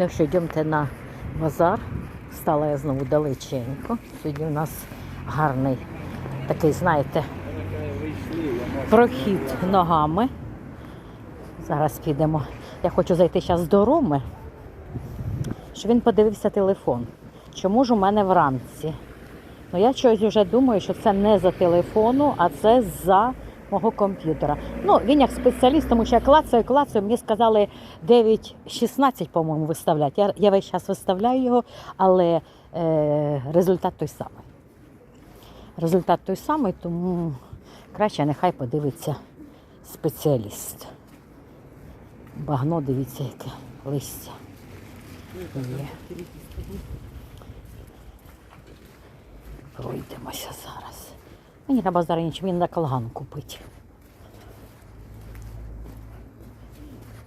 Якщо йдемте на базар, стала я знову далеченько. Сьогодні у нас гарний такий, знаєте, прохід ногами. Зараз підемо. Я хочу зайти зараз до Роми, щоб він подивився телефон. Чому ж у мене вранці? Ну я щось вже думаю, що це не за телефону, а це за мого комп'ютера. Ну, він як спеціаліст, тому що я клацаю, клацаю, мені сказали 9.16, по-моєму, виставляти. Я, я весь час виставляю його, але е, результат той самий. Результат той самий, тому краще нехай подивиться спеціаліст. Багно, дивіться, яке листя. Є. Пройдемося зараз. Мені на базарі нічого, мені на колган купити.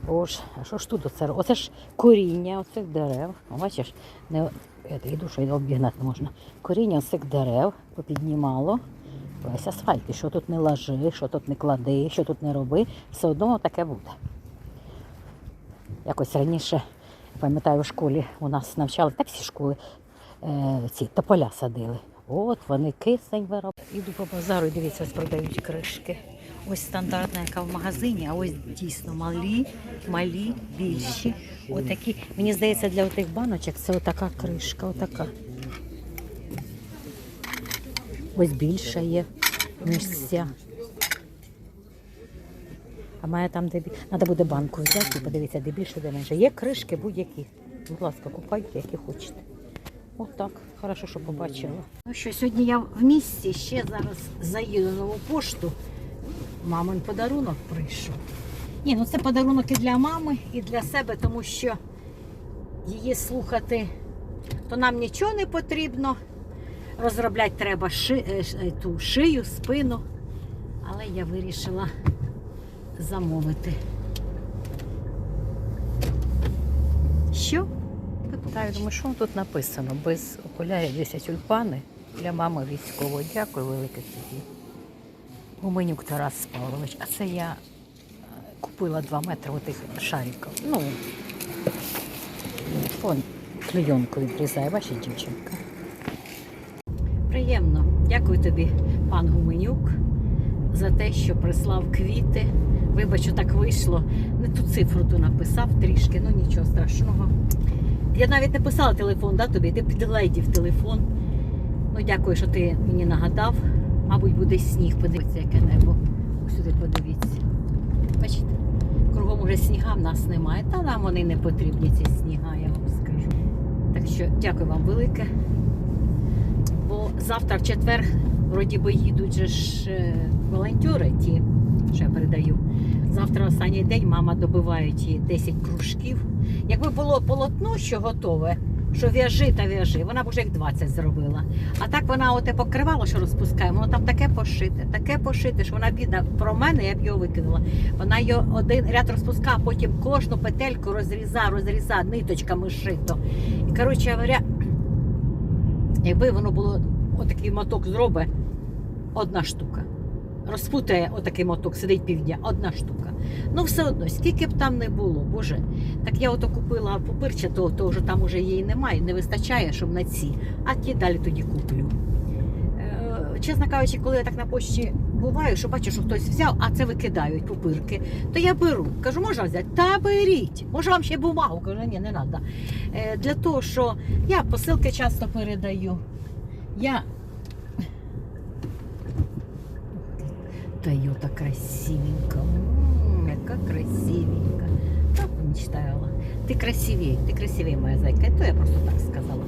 Боже, а що ж тут оце? Оце ж коріння оцих дерев. Бачиш, не я йду, що обігнати можна. Коріння цих дерев попіднімало. Весь асфальт. І що тут не ложи, що тут не клади, що тут не роби, все одно таке буде. Якось раніше, пам'ятаю, в школі у нас навчали, так всі школи е, ці тополя садили. От вони кисень виробляють. Іду по базару і дивіться, продають кришки. Ось стандартна, яка в магазині, а ось дійсно малі, малі, більші. Отакі. Мені здається, для тих баночок це отака кришка, отака. Ось більша є, ніж ця. А має там, де треба буде банку взяти і подивитися, де більше, де менше. Є кришки будь-які. Будь ласка, купайте, які хочете. Отак. Хорошо, що побачила. Ну що, сьогодні я в місті ще зараз заїду нову пошту. Мамин подарунок прийшов. Ні, ну це подарунок і для мами, і для себе, тому що її слухати, то нам нічого не потрібно. Розробляти треба ши, е, е, ту шию, спину. Але я вирішила замовити. Що? Питаю, думаю, що тут написано? Без окулярів 10 тюльпани для мами військової. Дякую, велике тобі. Гуменюк Тарас Павлович. А це я е, купила 2 метри отих шариків. Ну, вон клейонку відрізає, бачить дівчинка. Приємно. Дякую тобі, пан Гуменюк, за те, що прислав квіти. Вибач, що так вийшло. Не ту цифру ту написав трішки, ну нічого страшного. Я навіть не писала телефон, да, тобі, ти підлейдів телефон. Ну, дякую, що ти мені нагадав. Мабуть, буде сніг. Подивіться, яке небо. Ось сюди подивіться. Бачите? Кругом уже сніга в нас немає. Та нам вони не потрібні, ці сніга, я вам скажу. Так що дякую вам велике. Бо завтра в четвер, вроді би, їдуть же ж е, волонтери ті, що я передаю. Завтра останній день мама добиває ті 10 кружків. Якби було полотно, що готове, що в'яжи та в'яжи, вона б вже як 20 зробила. А так вона оте покривало, що розпускає, воно там таке пошите, таке пошите, що вона бідна про мене, я б його викинула. Вона його один ряд розпускає, потім кожну петельку розріза, розріза, ниточками шито. І коротше говоря, якби воно було отакий моток зробить, одна штука. Розпутає отакий моток, сидить півдня, одна штука. Ну, все одно, скільки б там не було, боже. Так я ото купила пупирча, то, то вже там уже її немає, не вистачає, щоб на ці. А ті далі тоді куплю. Е, чесно кажучи, коли я так на почті буваю, що бачу, що хтось взяв, а це викидають пупирки, то я беру. Кажу, можна взяти? Та беріть. Може вам ще бумагу? Кажу, ні, не треба. Для того, що я посилки часто передаю. Я Тойота красивенька. М, яка красивенька. Так мечтала. Ти красивей, ти красивей, моя зайка. То я просто так сказала.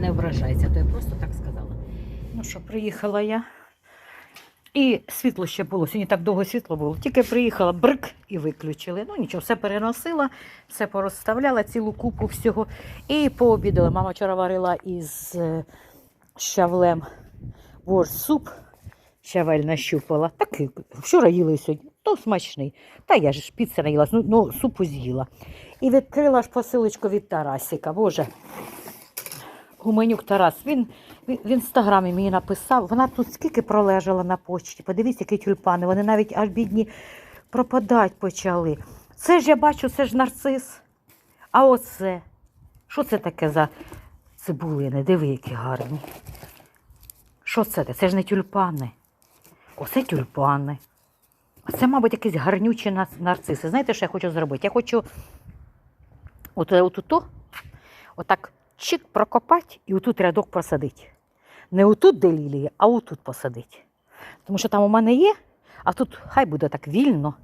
Не ображайся, то я просто так сказала. Ну що, приїхала я. І світло ще було. Сьогодні так довго світло було. Тільки приїхала, брик і виключили. Ну нічого, все переносила, все порозставляла, цілу купу всього. І пообідала. Мама вчора варила із е, щавлем борщ суп. Щавель нащупала. Такий, вчора їли сьогодні, то смачний. Та я ж піци наїлась, ну, ну супу з'їла. І відкрила ж посилочку від Тарасіка. Боже, Гуменюк Тарас, він в інстаграмі мені написав, вона тут скільки пролежала на почті. Подивіться, які тюльпани, вони навіть аж бідні пропадати почали. Це ж я бачу, це ж нарцис. А оце. Що це таке за цибулини? Диви, які гарні. Що це? Це ж не тюльпани. Оце тюльпани. Це, мабуть, якісь гарнючі нарциси. Знаєте, що я хочу зробити? Я хочу от, от, от, отак чик прокопати і отут рядок посадити. Не отут, де лілії, а отут посадити. Тому що там у мене є, а тут хай буде так вільно.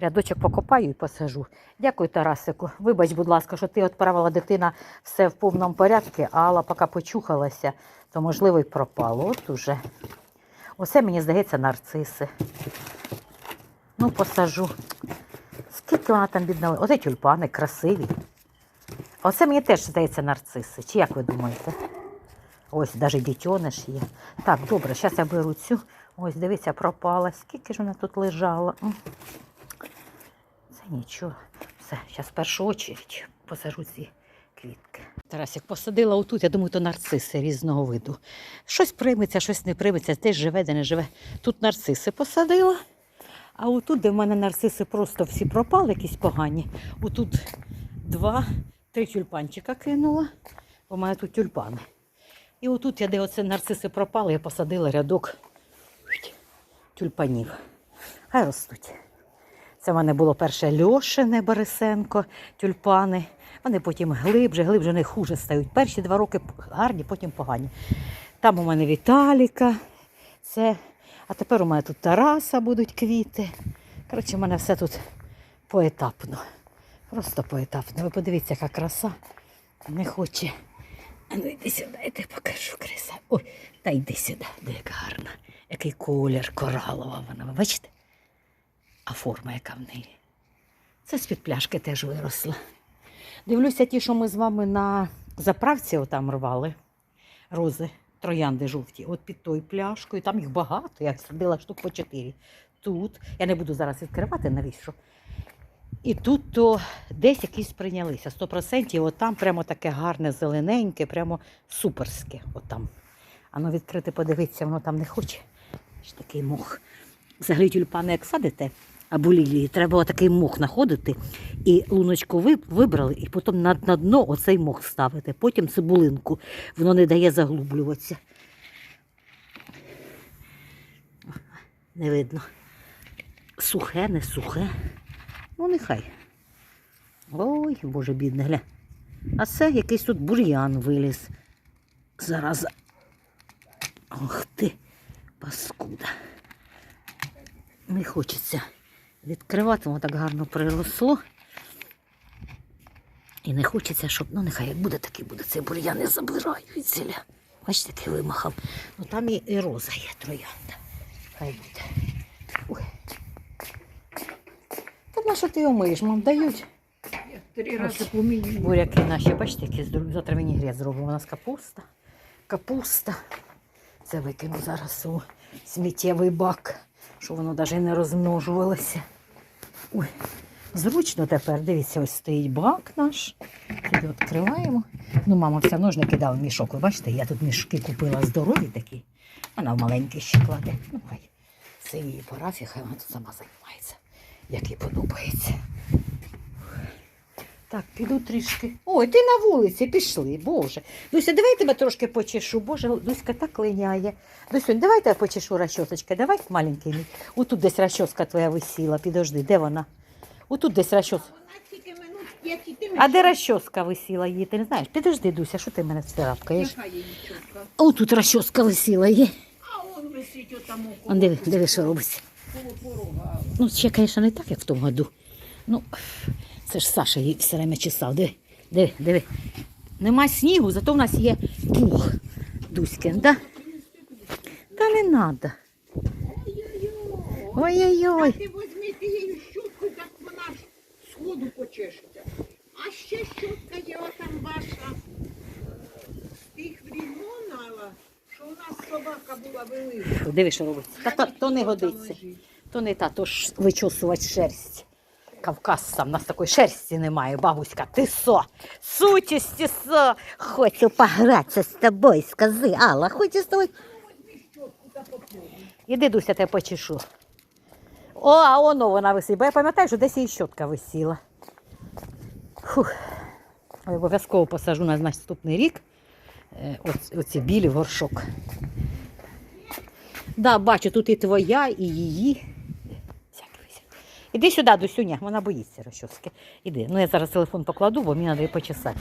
Рядочок покопаю і посажу. Дякую, Тарасику. Вибач, будь ласка, що ти відправила дитина все в повному порядку, а Алла поки почухалася, то можливо й пропало. От уже. Оце, мені здається, нарциси. Ну, посажу. Скільки вона там бідна? Оце тюльпани, красиві. Оце мені теж здається нарциси. Чи як ви думаєте? Ось, навіть дітьониш є. Так, добре, зараз я беру цю. Ось, дивіться, пропала. Скільки ж вона тут лежала? Це нічого. Все, зараз в першу очередь посажу ці квітки. Тарасик посадила отут, я думаю, то нарциси різного виду. Щось прийметься, щось не прийметься, десь живе, де не живе. Тут нарциси посадила. А отут, де в мене нарциси просто всі пропали, якісь погані. Отут два, три тюльпанчика кинула. У мене тут тюльпани. І отут, я, де оце нарциси пропали, я посадила рядок тюльпанів. Хай ростуть. Це в мене було перше Льошине Борисенко, тюльпани. Вони потім глибше, глибше, вони хуже стають. Перші два роки гарні, потім погані. Там у мене Віталіка. Це. А тепер у мене тут Тараса будуть квіти. Коротше, у мене все тут поетапно. Просто поетапно. Ви подивіться, яка краса. Не хоче. А ну йди сюди, я тебе покажу краса. Ой, та йди сюди, де гарна. Який колір коралова вона. Ви бачите? А форма яка в неї. Це з-під пляшки теж виросла. Дивлюся, ті, що ми з вами на заправці отам рвали, рози, троянди жовті, от під тою пляшкою, там їх багато, я садила штук по чотири. Тут, я не буду зараз відкривати, навіщо? І тут то десь якісь прийнялися. 100% отам прямо таке гарне, зелененьке, прямо суперське. Отам. А ну відкрити, подивитися, воно там не хоче. Такий мох. Взагалі тюльпани, як садите, або лілії, треба отакий мох знаходити. І луночку вибрали, і потім на, на дно оцей мох ставити. Потім цибулинку. Воно не дає заглублюватися. Не видно. Сухе, не сухе. Ну, нехай. Ой, боже, бідне, гля. А це якийсь тут бур'ян виліз. Зараза. Ох ти, паскуда. Не хочеться відкривати, воно так гарно приросло. І не хочеться, щоб, ну нехай як буде, так і буде. Цей бур'ян не забираю від ціля. Бачите, який вимахав. Ну там і, і роза є троянда. Хай буде. Ой. Та на що ти його миєш, мам, дають. Я три рази помію. Буряки наші, бачите, які здорові. Завтра мені грязь зробимо. У нас капуста. Капуста. Це викину зараз у сміттєвий бак, щоб воно навіть не розмножувалося. Ой, зручно тепер. Дивіться, ось стоїть бак наш. Сюди відкриваємо. Ну, мама все ж кидала в мішок. Ви бачите, я тут мішки купила здорові такі. Вона в маленький ще кладе. Ну, хай. Це її парафія, хай вона тут сама займається, як їй подобається. Так, піду трішки. Ой, ти на вулиці пішли, Боже. Дуся, давай я тебе трошки почешу. Боже, Дуська так линяє. Дусю, давай тебе почешу расчосочка. Давай, маленький мій. Отут десь расчоска твоя висіла. Підожди, де вона? Отут десь расчоска. А де расчоска висіла її? Ти не знаєш? Підожди, Дуся, що ти мене царапкаєш? Її чітка? Отут расчоска висіла є. А он висить отам диви, диви, що робиться. Ну, ще, звісно, не так, як в тому году. Ну, це ж Саша її все время чесав. Диви, диви, диви. Нема снігу, зато в нас є пух. Дуськин, да? Та не треба. Ой-ой-ой. Ти візьми тією щоткою, так вона ж сходу почешеться. А ще щотка є отам ваша тих времен, що у нас собака була велика. Диви, що робиться. Та, та, то не годиться. То не та, то ж вичосувати шерсть. Кавказ сам, у нас такої шерсті немає, бабуська. Ти со? Сутісті со. Хочу погратися з тобою, скази, Алла, хочу з тобою. Іди, Дуся, тебе почешу. О, а воно вона висить. Бо я пам'ятаю, що десь її щотка висіла. Фух. Обов'язково посажу на наступний рік. е, Оці білі горшок. Да, бачу, тут і твоя, і її. Іди сюди, Дусюня, вона боїться розчоски. Іди. Ну я зараз телефон покладу, бо мені треба почесати.